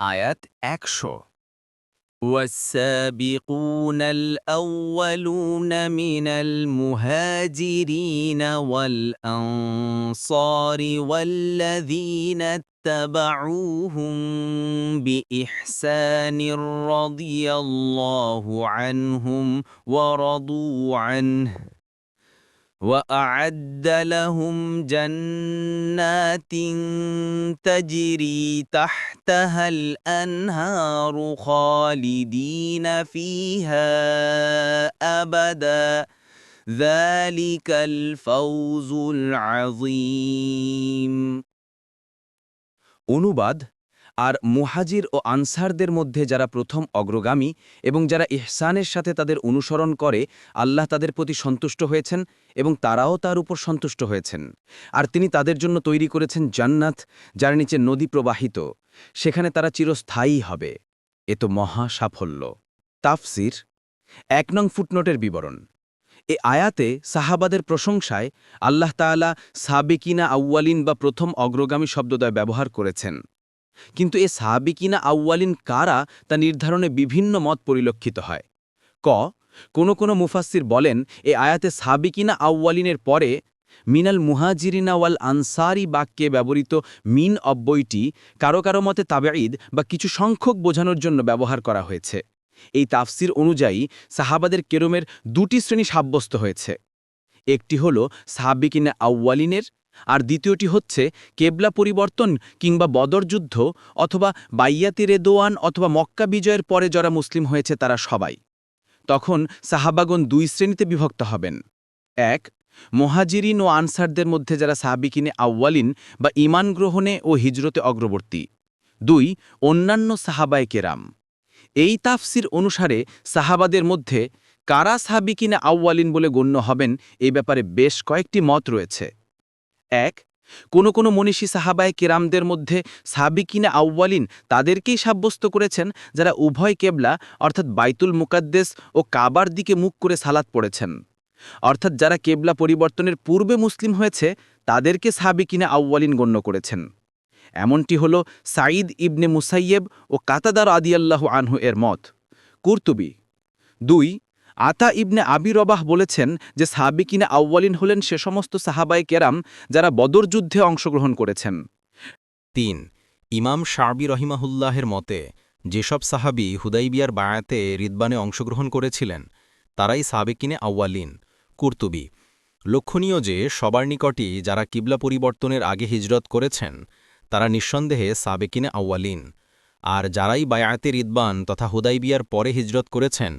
আয়াত একশো والسابقون الأولون من المهاجرين والأنصار والذين اتبعوهم بإحسان رضي الله عنهم ورضوا عنه وأعد لهم جنات تجري تحتها الأنهار خالدين فيها أبدا ذلك الفوز العظيم অনুবাদ আর মুহাজির ও আনসারদের মধ্যে যারা প্রথম অগ্রগামী এবং যারা ইহসানের সাথে তাদের অনুসরণ করে, আল্লাহ তাদের প্রতি সন্তুষ্ট হয়েছেন এবং তারাও তার উপর সন্তুষ্ট হয়েছেন। আর তিনি তাদের জন্য তৈরি করেছেন জান্নাত, যার নিচে নদী প্রবাহিত। সেখানে তারা চিরস্থায়ী হবে। এ তো মহা সাফল্য। তাফসির, এক নং ফুটনোটের বিবরণ। এ আয়াতে সাহাবাদের প্রশংসায় আল্লাহ তাআলা সাবেকিনা আউয়ালিন বা প্রথম অগ্রগামী শব্দদয় ব্যবহার করেছেন। কিন্তু এ সাহাবিকিনা আউয়ালিন কারা তা নির্ধারণে বিভিন্ন মত পরিলক্ষিত হয়। ক, কোনো কোনো মুফাসসির বলেন, এ আয়াতে সাবিকিনা আউয়ালিনের পরে, মিনাল মুহাজিরিনা ওয়াল আনসারি বাক্যে ব্যবহৃত মিন অব্যয়টি কারও কারও মতে তাবেঈদ বা কিছু সংখ্যক বোঝানোর জন্য ব্যবহার করা হয়েছে। এই তাফসির অনুযায়ী সাহাবাদের কেরমের দুটি শ্রেণি সাব্যস্ত হয়েছে। একটি হল সাহাবিকিনা আউয়ালিনের আর দ্বিতীয়টি হচ্ছে কেবলা পরিবর্তন কিংবা বদর যুদ্ধ অথবা বাইয়াতি রেদোয়ান অথবা মক্কা বিজয়ের পরে যারা মুসলিম হয়েছে তারা সবাই। তখন সাহাবাগন দুই শ্রেণীতে বিভক্ত হবেন। এক, মহাজিরিন ও আনসারদের মধ্যে যারা সাহাবিকিনে আউয়ালিন বা ইমান গ্রহণে ও হিজরতে অগ্রবর্তী। দুই, অন্যান্য সাহাবায় কেরাম। এই তাফসির অনুসারে সাহাবাদের মধ্যে কারা সাহাবিকিনে আউয়ালিন বলে গণ্য হবেন এই ব্যাপারে বেশ কয়েকটি মত রয়েছে। এক, কোনো কোনো মনীষী সাহাবায় কেরামদের মধ্যে সাবিকিনা আউ্বালিন তাদেরকেই সাব্যস্ত করেছেন, যারা উভয় কেবলা, অর্থাৎ বাইতুল মুকাদ্দেস ও কাবার দিকে মুখ করে সালাত পড়েছেন। অর্থাৎ যারা কেবলা পরিবর্তনের পূর্বে মুসলিম হয়েছে, তাদেরকে সাবিকিনা আউ্বালিন গণ্য করেছেন। এমনটি হল সাঈদ ইবনে মুসাইয়েব ও কাতাদার আদিয়াল্লাহ আনহু এর মত। কুর্তুবি। দুই আতা ইবনে আবি রবাহ বলেছেন যে সাহাবিকিনে আউ্বালিন হলেন সে সমস্ত সাহাবাই কেরাম যারা বদর যুদ্ধে অংশগ্রহণ করেছেন। তিন, ইমাম শারবি রহিমাহুল্লাহের মতে, যেসব সাহাবি হুদাইবিয়ার বায়াতে রিদবানে অংশগ্রহণ করেছিলেন, তারাই সাবেকিনে আউ্বালিন কুর্তুবি। লক্ষণীয় যে, সবার নিকটই যারা কিবলা পরিবর্তনের আগে হিজরত করেছেন, তারা নিঃসন্দেহে সাবেকিনে আউ্বালিন আর যারাই বায়াতে রিদবান তথা হুদাইবিয়ার পরে হিজরত করেছেন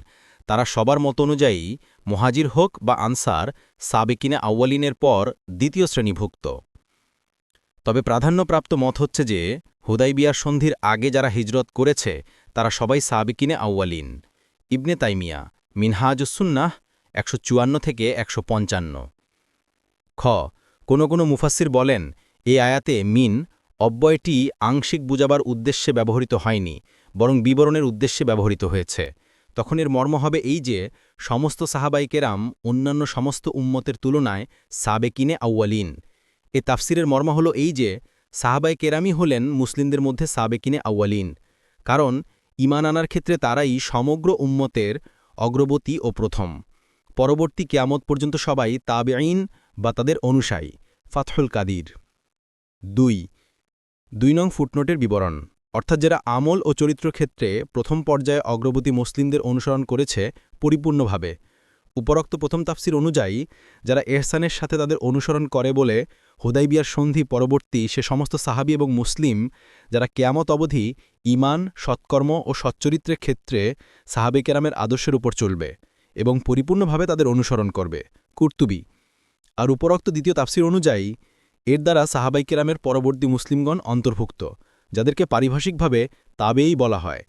তারা সবার মত অনুযায়ী মহাজির হোক বা আনসার, সাবেকিনে আউ্বালিনের পর দ্বিতীয় শ্রেণীভুক্ত। তবে প্রাধান্যপ্রাপ্ত মত হচ্ছে যে হুদাইবিয়ার সন্ধির আগে যারা হিজরত করেছে, তারা সবাই সাবেকিনে আউ্বালিন ইবনে তাইমিয়া মিনহাজুসুন্নাহ একশো চুয়ান্ন থেকে একশো পঞ্চান্ন। খ, কোনো কোনো মুফাসির বলেন, এ আয়াতে মিন অব্যয়টি আংশিক বুঝাবার উদ্দেশ্যে ব্যবহৃত হয়নি, বরং বিবরণের উদ্দেশ্যে ব্যবহৃত হয়েছে। তখন এর মর্ম হবে এই যে, সমস্ত সাহাবাইকেরাম অন্যান্য সমস্ত উম্মতের তুলনায় সাবেকিনে আউ্বালিন এ তাফসিরের মর্ম হল এই যে সাহাবাই কেরামই হলেন মুসলিমদের মধ্যে সাবেকিনে আউ্বালিন কারণ ইমান আনার ক্ষেত্রে তারাই সমগ্র উম্মতের অগ্রবতী ও প্রথম। পরবর্তী কেয়ামত পর্যন্ত সবাই তাবেইন বা তাদের অনুসায়ী। ফাতহুল কাদির। দুই। দুই নং ফুটনোটের বিবরণ। অর্থাৎ যারা আমল ও চরিত্র ক্ষেত্রে প্রথম পর্যায়ে অগ্রবতী মুসলিমদের অনুসরণ করেছে পরিপূর্ণভাবে। উপরোক্ত প্রথম তাফসির অনুযায়ী, যারা এহসানের সাথে তাদের অনুসরণ করে বলে হুদাইবিয়ার সন্ধি পরবর্তী সে সমস্ত সাহাবি এবং মুসলিম, যারা কেয়ামত অবধি ইমান সৎকর্ম ও সচ্চরিত্রের ক্ষেত্রে সাহাবে কেরামের আদর্শের উপর চলবে এবং পরিপূর্ণভাবে তাদের অনুসরণ করবে। কুর্তুবি। আর উপরোক্ত দ্বিতীয় তাফসির অনুযায়ী, এর দ্বারা সাহাবাই কেরামের পরবর্তী মুসলিমগণ অন্তর্ভুক্ত। যাদেরকে পারিভাষিকভাবে তাবেই বলা হয়।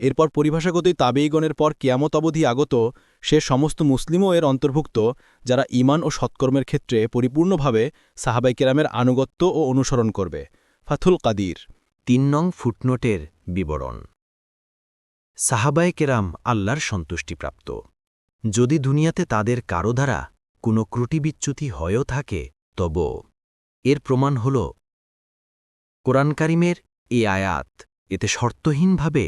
এরপর পরিভাষাগতই তাবেইগণের পর কেয়ামত অবধি আগত সে সমস্ত মুসলিমও এর অন্তর্ভুক্ত, যারা ইমান ও সৎকর্মের ক্ষেত্রে পরিপূর্ণভাবে সাহাবাই কেরামের আনুগত্য ও অনুসরণ করবে। ফাথুল কাদির। তিন নং ফুটনোটের বিবরণ। সাহাবায়ে কেরাম আল্লাহর সন্তুষ্টিপ্রাপ্ত। যদি দুনিয়াতে তাদের কারও দ্বারা কোনো ক্রুটিবিচ্যুতি হয়েও থাকে, তব এর প্রমাণ হল, কোরআন কারিমের এ আয়াত। এতে শর্তহীনভাবে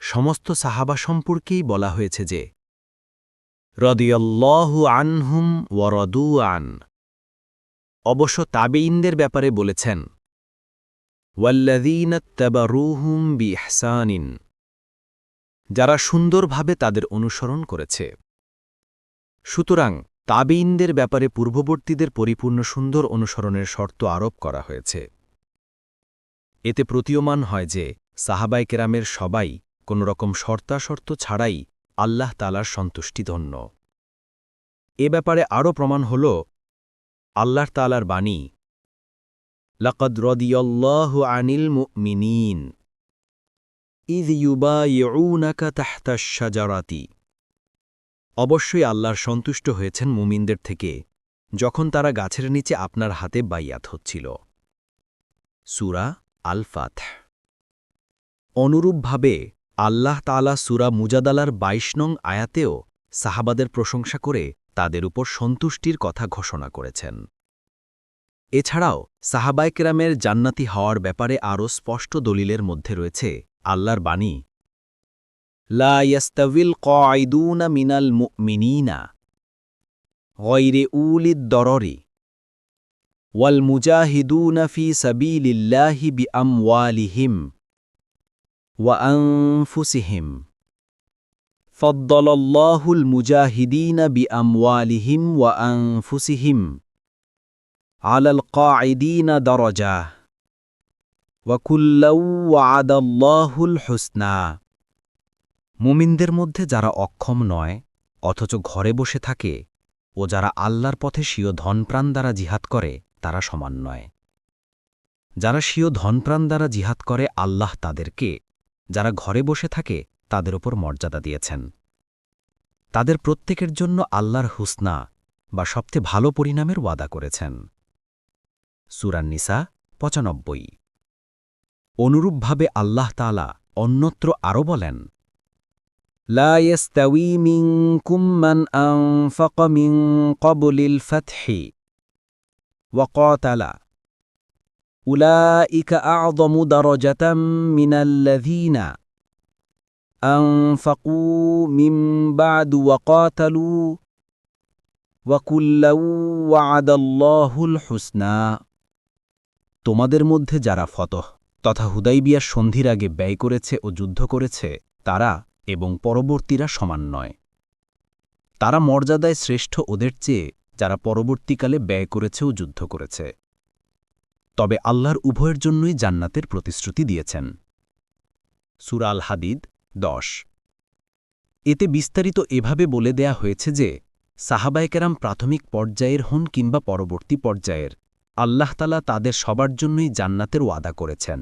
সমস্ত সাহাবা সম্পর্কেই বলা হয়েছে যে, রদিয়ল্লাহু আনহুম ওয়ারদু আন। অবশ্য তাবেইনদের ব্যাপারে বলেছেন ওয়াল্লাযীনাত্তাবারুহুম বিইহসানিন। যারা সুন্দরভাবে তাদের অনুসরণ করেছে। সুতরাং তাবেইনদের ব্যাপারে পূর্ববর্তীদের পরিপূর্ণ সুন্দর অনুসরণের শর্ত আরোপ করা হয়েছে। এতে প্রতীয়মান হয় যে সাহাবাই কেরামের সবাই কোনোরকম শর্তাশর্ত ছাড়াই আল্লাহ তালার সন্তুষ্টিধন্য এ ব্যাপারে আরও প্রমাণ হল, আল্লাহ তালার বাণী, লাকদ রদিয়ল্লাহু আনিল মুমিনিন ইদ ইউবাইউনাকা তাহতা শাজারাতি অবশ্যই আল্লাহর সন্তুষ্ট হয়েছেন মুমিনদের থেকে যখন তারা গাছের নিচে আপনার হাতে বাইয়াত হচ্ছিল। সুরা আল ফাথ অনুরূপভাবে, আল্লাহ তালা সুরা মুজাদালার বাইশ নং আয়াতেও সাহাবাদের প্রশংসা করে তাদের উপর সন্তুষ্টির কথা ঘোষণা করেছেন। এছাড়াও সাহাবাইকেরামের জান্নাতি হওয়ার ব্যাপারে আরও স্পষ্ট দলিলের মধ্যে রয়েছে আল্লাহর বাণী, লা ইয়াস্তাবিল কয়দুনা মিনাল মুমিনিনা, গয়রে উলিদ দররি ওয়াল মুজাহিদুনা ফি সাবিলিল্লাহি বিআমওয়ালিহিম ওয়া আনফুসিহিম فضل الله المجاهدين بأموالهم وأنفسهم على القاعدين درجة وكلا وعد الله الحسنى মুমিনদের মধ্যে যারা অক্ষম নয় অথচ ঘরে বসে থাকে ও যারা আল্লাহর পথে স্বীয় ধনপ্রাণ দ্বারা জিহাদ করে তারা সমান নয় যারা স্বীয় ধনপ্রাণ দ্বারা জিহাদ করে আল্লাহ তাদেরকে যারা ঘরে বসে থাকে তাদের ওপর মর্যাদা দিয়েছেন তাদের প্রত্যেকের জন্য আল্লাহর হুসনা বা সবচেয়ে ভালো পরিণামের ওয়াদা করেছেন সুরান্নিসা পঁচানব্বই অনুরূপভাবে আল্লাহ তালা অন্যত্র আরও বলেন لا يستوي منكم من أنفق من قبل الفتح وقاتل أولئك أعظم درجة من الذين أنفقوا من بعد وقاتلوا وكلا وعد الله الحسنى তোমাদের মধ্যে যারা ফতহ তথা হুদাইবিয়ার সন্ধির আগে ব্যয় করেছে ও যুদ্ধ করেছে তারা এবং পরবর্তীরা সমান নয় তারা মর্যাদায় শ্রেষ্ঠ ওদের চেয়ে যারা পরবর্তীকালে ব্যয় করেছে ও যুদ্ধ করেছে। তবে আল্লাহর উভয়ের জন্যই জান্নাতের প্রতিশ্রুতি দিয়েছেন। সুরাল হাদিদ, দশ। এতে বিস্তারিত এভাবে বলে দেয়া হয়েছে যে সাহাবায়কেরাম প্রাথমিক পর্যায়ের হন কিংবা পরবর্তী পর্যায়ের আল্লাহতালা তাদের সবার জন্যই জান্নাতের ওয়াদা করেছেন।